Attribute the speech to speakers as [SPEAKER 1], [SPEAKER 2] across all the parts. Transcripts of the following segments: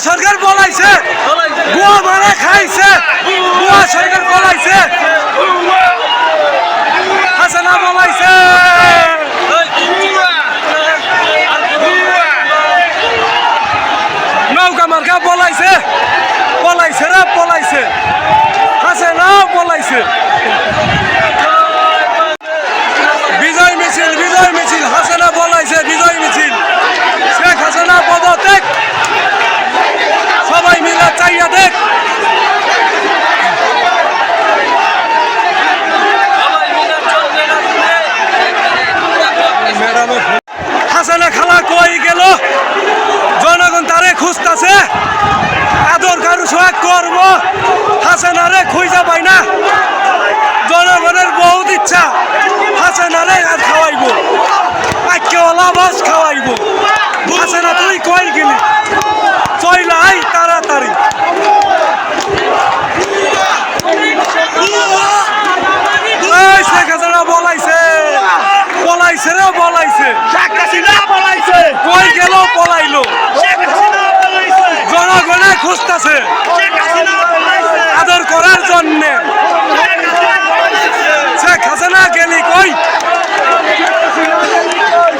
[SPEAKER 1] সরকার বলাইছে গোয়া মারা খাইছে বুয়া সরকার বলাইছে হাসানা বলাইছে নৌকা মার্কা বলাইছে পলাইছে রে পলাইছে হাসানা বলাইছে বিজয় মিছিল বিজয় মিছিল হাসানা বলাইছে বিজয় মিছিল শেখ হাসানা পদত্যাগ সবাই মিলে চাইয়া দেখ হাসানা খালা কই গেল জনগণ তারে খুঁজতাছে আদর কারু সোহাগ করব হাসানারে খুঁজা পাই না। জনগণের বহুত ইচ্ছা। হাসানারে আর খাওয়াইব। আজকেওয়ালা বাস খাওয়াইব। হাসানা তুই কই গেলি? চইলাই তাড়াতাড়ি। শেখ হাসানা বলাইছে। পলাইছে রে বলাইছে।
[SPEAKER 2] শেখ হাসিনা পলাইছে
[SPEAKER 1] কই গেল পলাইলো
[SPEAKER 2] পলাইছে পলাইছে।
[SPEAKER 1] আদর করার জন্যে।
[SPEAKER 2] শেখ হাসিনা
[SPEAKER 1] গেলি কই?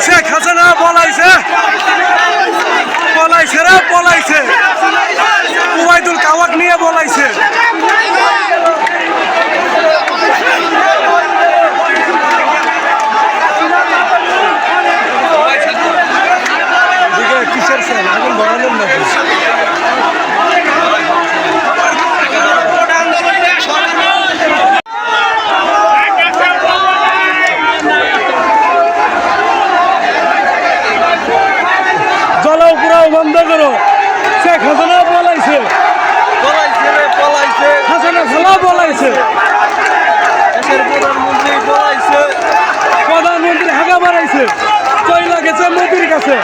[SPEAKER 1] শেখ হাসিনা বলাইছে বলাইছে রে বলাইছে উবাইদুল কাওয়াক নিয়ে বলাইছে কিসের এখন বড়ালেন না বন্ধ করো। শেখ হাসিনা বলাইছে।
[SPEAKER 3] পলাইছে
[SPEAKER 1] হাসিনা খালা বলাইছে।
[SPEAKER 3] প্রধানমন্ত্রী পলাইছে
[SPEAKER 1] প্রধানমন্ত্রী হাগা মারাইছে চইলা গেছে মোদির কাছে।